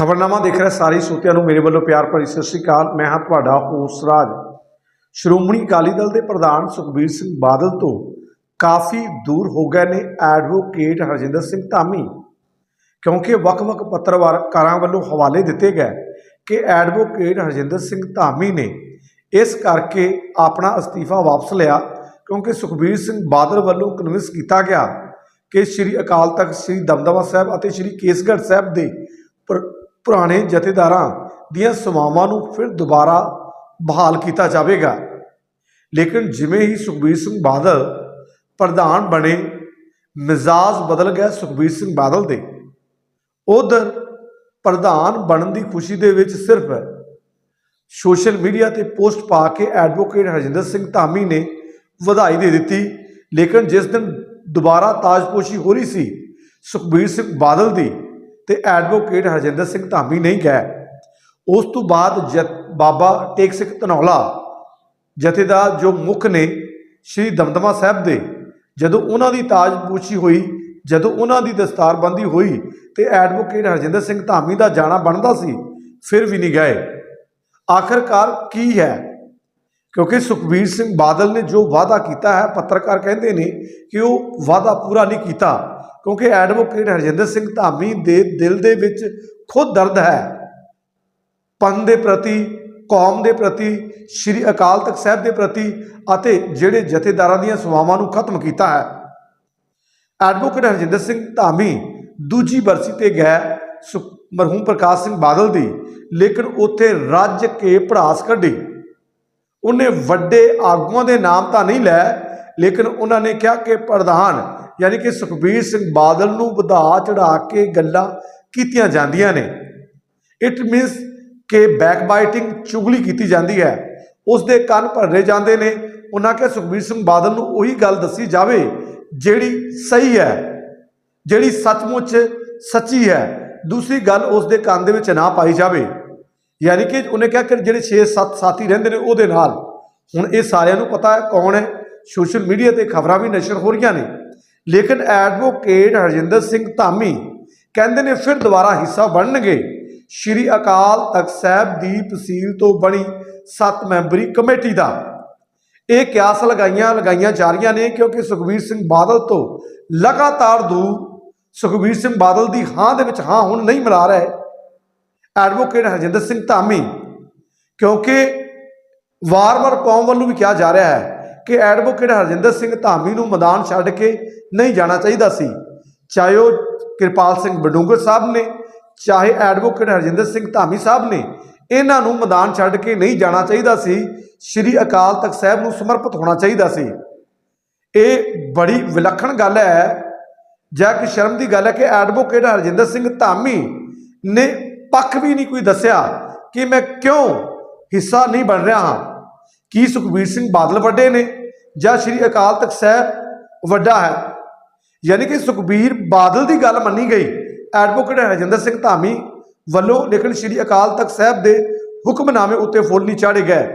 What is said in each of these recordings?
ਖਬਰਨਾਮਾ ਦੇਖ ਰਹੇ ਸਾਰੇ ਸਰੋਤਿਆਂ ਨੂੰ ਮੇਰੇ ਵੱਲੋਂ ਪਿਆਰ ਭਰੀ ਸਤਿ ਸ੍ਰੀ ਅਕਾਲ। ਮੈਂ ਹਾਂ ਤੁਹਾਡਾ ਹੋਸ ਰਾਜ। ਸ਼੍ਰੋਮਣੀ ਅਕਾਲੀ ਦਲ ਦੇ ਪ੍ਰਧਾਨ ਸੁਖਬੀਰ ਸਿੰਘ ਬਾਦਲ ਤੋਂ ਕਾਫੀ ਦੂਰ ਹੋ ਗਏ ਨੇ ਐਡਵੋਕੇਟ ਹਰਜਿੰਦਰ ਸਿੰਘ ਧਾਮੀ, ਕਿਉਂਕਿ ਵੱਖ-ਵੱਖ ਪੱਤਰਕਾਰਾਂ ਵੱਲੋਂ ਹਵਾਲੇ ਦਿੱਤੇ ਗਏ ਕਿ ਐਡਵੋਕੇਟ ਹਰਜਿੰਦਰ ਸਿੰਘ ਧਾਮੀ ਨੇ ਇਸ ਕਰਕੇ ਆਪਣਾ ਅਸਤੀਫਾ ਵਾਪਸ ਲਿਆ, ਕਿਉਂਕਿ ਸੁਖਬੀਰ ਸਿੰਘ ਬਾਦਲ ਵੱਲੋਂ ਕਨਵਿੰਸ ਕੀਤਾ ਗਿਆ ਕਿ ਸ੍ਰੀ ਅਕਾਲ ਤਖਤ ਸ੍ਰੀ ਦਮਦਮਾ ਸਾਹਿਬ ਅਤੇ ਸ੍ਰੀ ਕੇਸਗੜ੍ਹ ਸਾਹਿਬ ਦੇ ਪੁਰ- ਪੁਰਾਣੇ ਜਥੇਦਾਰਾਂ ਦੀਆਂ ਸੇਵਾਵਾਂ ਨੂੰ ਫਿਰ ਦੁਬਾਰਾ ਬਹਾਲ ਕੀਤਾ ਜਾਵੇਗਾ। ਲੇਕਿਨ ਜਿਵੇਂ ਹੀ ਸੁਖਬੀਰ ਸਿੰਘ ਬਾਦਲ ਪ੍ਰਧਾਨ ਬਣੇ, ਮਿਜ਼ਾਜ ਬਦਲ ਗਿਆ ਸੁਖਬੀਰ ਸਿੰਘ ਬਾਦਲ ਦੇ। ਉਧਰ ਪ੍ਰਧਾਨ ਬਣਨ ਦੀ ਖੁਸ਼ੀ ਦੇ ਵਿੱਚ ਸਿਰਫ ਸੋਸ਼ਲ ਮੀਡੀਆ ਤੇ ਪੋਸਟ ਪਾ ਕੇ ਐਡਵੋਕੇਟ ਹਰਜਿੰਦਰ ਸਿੰਘ ਧਾਮੀ ਨੇ ਵਧਾਈ ਦੇ ਦਿੱਤੀ, ਲੇਕਿਨ ਜਿਸ ਦਿਨ ਦੁਬਾਰਾ ਤਾਜਪੋਸ਼ੀ ਹੋ ਰਹੀ ਸੀ, ਸੁਖਬੀਰ ਸਿੰਘ ਬਾਦਲ ਦੀ ਤੇ ਐਡਵੋਕੇਟ ਹਰਜਿੰਦਰ ਸਿੰਘ ਧਾਮੀ ਨਹੀਂ ਗਏ। ਉਸ ਤੋਂ ਬਾਅਦ ਜਥ- ਬਾਬਾ ਟੇਕ ਸਿੰਘ ਧਨੌਲਾ, ਜਥੇਦਾਰ ਜੋ ਮੁੱਖ ਨੇ ਸ਼੍ਰੀ ਦਮਦਮਾ ਸਾਹਿਬ ਦੇ, ਜਦੋਂ ਉਹਨਾਂ ਦੀ ਤਾਜਪੋਸ਼ੀ ਹੋਈ, ਜਦੋਂ ਉਹਨਾਂ ਦੀ ਦਸਤਾਰਬੰਦੀ ਹੋਈ ਤੇ ਐਡਵੋਕੇਟ ਹਰਜਿੰਦਰ ਸਿੰਘ ਧਾਮੀ ਦਾ ਜਾਣਾ ਬਣਦਾ ਸੀ, ਫਿਰ ਵੀ ਨਹੀਂ ਗਏ। ਆਖਰਕਾਰ ਕੀ ਹੈ? ਕਿਉਂਕਿ ਸੁਖਬੀਰ ਸਿੰਘ ਬਾਦਲ ਨੇ ਜੋ ਵਾਅਦਾ ਕੀਤਾ ਹੈ, ਪੱਤਰਕਾਰ ਕਹਿੰਦੇ ਨੇ ਕਿ ਉਹ ਵਾਅਦਾ ਪੂਰਾ ਨਹੀਂ ਕੀਤਾ। ਕਿਉਂਕਿ ਐਡਵੋਕੇਟ ਹਰਜਿੰਦਰ ਸਿੰਘ ਧਾਮੀ ਦੇ ਦਿਲ ਦੇ ਵਿੱਚ ਖੁਦ ਦਰਦ ਹੈ। ਪੰਥ ਦੇ ਪ੍ਰਤੀ, ਕੌਮ ਦੇ ਪ੍ਰਤੀ, ਸ੍ਰੀ ਅਕਾਲ ਤਖਤ ਸਾਹਿਬ ਦੇ ਪ੍ਰਤੀ ਅਤੇ ਜਿਹੜੇ ਜਥੇਦਾਰਾਂ ਦੀਆਂ ਸੇਵਾਵਾਂ ਨੂੰ ਖਤਮ ਕੀਤਾ ਹੈ। ਐਡਵੋਕੇਟ ਹਰਜਿੰਦਰ ਸਿੰਘ ਧਾਮੀ ਦੂਜੀ ਬਰਸੀ ਤੇ ਗਏ ਸੁ- ਮਰਹੂਮ ਪ੍ਰਕਾਸ਼ ਸਿੰਘ ਬਾਦਲ ਦੀ, ਲੇਕਿਨ ਉੱਥੇ ਰੱਜ ਕੇ ਭੜਾਸ ਕੱਢੀ। ਉਹਨੇ ਵੱਡੇ ਆਗੂਆਂ ਦੇ ਨਾਮ ਤਾਂ ਨਹੀਂ ਲੈ, ਲੇਕਿਨ ਉਹਨਾਂ ਨੇ ਕਿਹਾ ਕਿ ਪ੍ਰਧਾਨ ਯਾਨੀ ਕਿ ਸੁਖਬੀਰ ਸਿੰਘ ਬਾਦਲ ਨੂੰ ਵਧਾ ਚੜਾ ਕੇ ਗੱਲਾਂ ਕੀਤੀਆਂ ਜਾਂਦੀਆਂ ਨੇ। ਇਟ ਮੀਨਸ ਕਿ ਬੈਕਬਾਈਟਿੰਗ ਚੁਗਲੀ ਕੀਤੀ ਜਾਂਦੀ ਹੈ। ਉਸ ਦੇ ਕੰਨ ਭਰਨੇ ਜਾਂਦੇ ਨੇ। ਉਹਨਾਂ ਕਿ ਸੁਖਬੀਰ ਸਿੰਘ ਬਾਦਲ ਨੂੰ ਉਹੀ ਗੱਲ ਦੱਸੀ ਜਾਵੇ ਜਿਹੜੀ ਸਹੀ ਹੈ, ਜਿਹੜੀ ਸੱਚਮੁੱਚ ਸੱਚੀ ਹੈ। ਦੂਸਰੀ ਗੱਲ ਉਸ ਦੇ ਕੰਨ ਦੇ ਵਿੱਚ ਨਾ ਪਾਈ ਜਾਵੇ। ਯਾਨੀ ਕਿ ਉਹਨੇ ਕਿਹਾ ਕਿ ਜਿਹੜੇ 6-7 ਸਾਥੀ ਰਹਿੰਦੇ ਨੇ ਉਹਦੇ ਨਾਲ। ਹੁਣ ਇਹ ਸਾਰਿਆਂ ਨੂੰ ਪਤਾ ਹੈ ਕੌਣ ਹੈ। ਸੋਸ਼ਲ ਮੀਡੀਆ ਤੇ ਖਬਰਾਂ ਵੀ ਨਸ਼ਰ ਹੋ ਰਹੀਆਂ ਨੇ। ਲੇਕਿਨ ਐਡਵੋਕੇਟ ਹਰਜਿੰਦਰ ਸਿੰਘ ਧਾਮੀ ਕਹਿੰਦੇ ਨੇ ਫਿਰ ਦੁਬਾਰਾ ਹਿੱਸਾ ਬਣਨਗੇ। ਸ਼੍ਰੀ ਅਕਾਲ ਤਖਤ ਸਾਹਿਬ ਦੀ ਤਹਿਸੀਲ ਤੋਂ ਬਣੀ ਸੱਤ ਮੈਂਬਰੀ ਕਮੇਟੀ ਦਾ। ਇਹ ਕਿਆਸ ਲਗਾਈਆਂ ਲਗਾਈਆਂ ਜਾ ਰਹੀਆਂ ਨੇ ਕਿਉਂਕਿ ਸੁਖਬੀਰ ਸਿੰਘ ਬਾਦਲ ਤੋਂ ਲਗਾਤਾਰ ਦੂਰ ਸੁਖਬੀਰ ਸਿੰਘ ਬਾਦਲ ਦੀ ਹਾਂ ਦੇ ਵਿੱਚ ਹਾਂ ਹੁਣ ਨਹੀਂ ਮਿਲਾ ਰਹੇ। ਐਡਵੋਕੇਟ ਹਰਜਿੰਦਰ ਸਿੰਘ ਧਾਮੀ ਕਿਉਂਕਿ ਵਾਰ-ਵਾਰ ਕੌਮ ਵੱਲੋਂ ਵੀ ਕਿਹਾ ਜਾ ਰਿਹਾ ਹੈ ਕਿ ਐਡਵੋਕੇਟ ਹਰਜਿੰਦਰ ਸਿੰਘ ਧਾਮੀ ਨੂੰ ਮੈਦਾਨ ਛੱਡ ਕੇ ਨਹੀਂ ਜਾਣਾ ਚਾਹੀਦਾ ਸੀ। ਚਾਹੇ ਉਹ ਕਿਰਪਾਲ ਸਿੰਘ ਬਡੂੰਗਰ ਸਾਹਿਬ ਨੇ, ਚਾਹੇ ਐਡਵੋਕੇਟ ਹਰਜਿੰਦਰ ਸਿੰਘ ਧਾਮੀ ਸਾਹਿਬ ਨੇ, ਇਹਨਾਂ ਨੂੰ ਮੈਦਾਨ ਛੱਡ ਕੇ ਨਹੀਂ ਜਾਣਾ ਚਾਹੀਦਾ ਸੀ। ਸ੍ਰੀ ਅਕਾਲ ਤਖਤ ਸਾਹਿਬ ਨੂੰ ਸਮਰਪਿਤ ਹੋਣਾ ਚਾਹੀਦਾ ਸੀ। ਇਹ ਬੜੀ ਵਿਲੱਖਣ ਗੱਲ ਹੈ। ਜਾਂ ਕਿ ਸ਼ਰਮ ਦੀ ਗੱਲ ਹੈ ਕਿ ਐਡਵੋਕੇਟ ਹਰਜਿੰਦਰ ਸਿੰਘ ਧਾਮੀ ਨੇ ਪੱਖ ਵੀ ਨਹੀਂ ਕੋਈ ਦੱਸਿਆ ਕਿ ਮੈਂ ਕਿਉਂ ਹਿੱਸਾ ਨਹੀਂ ਬਣ ਰਿਹਾ ਹਾਂ। ਕੀ ਸੁਖਬੀਰ ਸਿੰਘ ਬਾਦਲ ਵੱਡੇ ਨੇ ਜਾਂ ਸ੍ਰੀ ਅਕਾਲ ਤਖਤ ਸਾਹਿਬ ਵੱਡਾ ਹੈ? ਯਾਨੀ ਕਿ ਸੁਖਬੀਰ ਬਾਦਲ ਦੀ ਗੱਲ ਮੰਨੀ ਗਈ। ਐਡਵੋਕੇਟ ਹਰਜਿੰਦਰ ਸਿੰਘ ਧਾਮੀ ਵੱਲੋਂ, ਲੇਕਿਨ ਸ੍ਰੀ ਅਕਾਲ ਤਖਤ ਸਾਹਿਬ ਦੇ ਹੁਕਮਨਾਮੇ ਉੱਤੇ ਫੁੱਲ ਨਹੀਂ ਚਾੜੇ ਗਏ।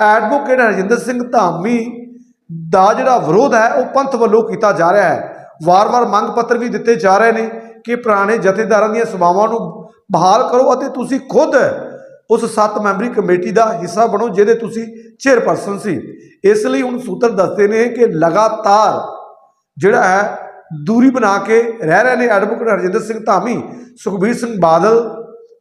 ਐਡਵੋਕੇਟ ਹਰਜਿੰਦਰ ਸਿੰਘ ਧਾਮੀ ਦਾ ਜਿਹੜਾ ਵਿਰੋਧ ਹੈ, ਉਹ ਪੰਥ ਵੱਲੋਂ ਕੀਤਾ ਜਾ ਰਿਹਾ ਹੈ। ਵਾਰ-ਵਾਰ ਮੰਗ ਪੱਤਰ ਵੀ ਦਿੱਤੇ ਜਾ ਰਹੇ ਨੇ ਕਿ ਪੁਰਾਣੇ ਜਥੇਦਾਰਾਂ ਦੀਆਂ ਸੇਵਾਵਾਂ ਨੂੰ ਬਹਾਲ ਕਰੋ ਅਤੇ ਤੁਸੀਂ ਖੁਦ ਉਸ 7 ਮੈਂਬਰੀ ਕਮੇਟੀ ਦਾ ਹਿੱਸਾ ਬਣੋ, ਜਿਹਦੇ ਤੁਸੀਂ ਚੇਅਰਪਰਸਨ ਸੀ। ਇਸ ਲਈ ਹੁਣ ਸੂਤਰ ਦੱਸਦੇ ਨੇ ਕਿ ਲਗਾਤਾਰ ਜਿਹੜਾ ਹੈ, ਦੂਰੀ ਬਣਾ ਕੇ ਰਹਿ ਰਹੇ ਨੇ ਐਡਵੋਕੇਟ ਹਰਜਿੰਦਰ ਸਿੰਘ ਧਾਮੀ, ਸੁਖਬੀਰ ਸਿੰਘ ਬਾਦਲ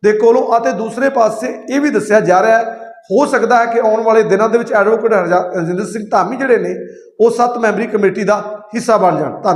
ਦੇ ਕੋਲੋਂ, ਅਤੇ ਦੂਸਰੇ ਪਾਸੇ ਇਹ ਵੀ ਦੱਸਿਆ ਜਾ ਰਿਹਾ ਹੈ, ਹੋ ਸਕਦਾ ਹੈ ਕਿ ਆਉਣ ਵਾਲੇ ਦਿਨਾਂ ਦੇ ਵਿੱਚ ਐਡਵੋਕੇਟ ਹਰਜਿੰਦਰ ਸਿੰਘ ਧਾਮੀ ਜਿਹੜੇ ਨੇ, ਉਹ 7 ਮੈਂਬਰੀ ਕਮੇਟੀ ਦਾ ਹਿੱਸਾ ਬਣ ਜਾਣ। ਧੰਨਵਾਦ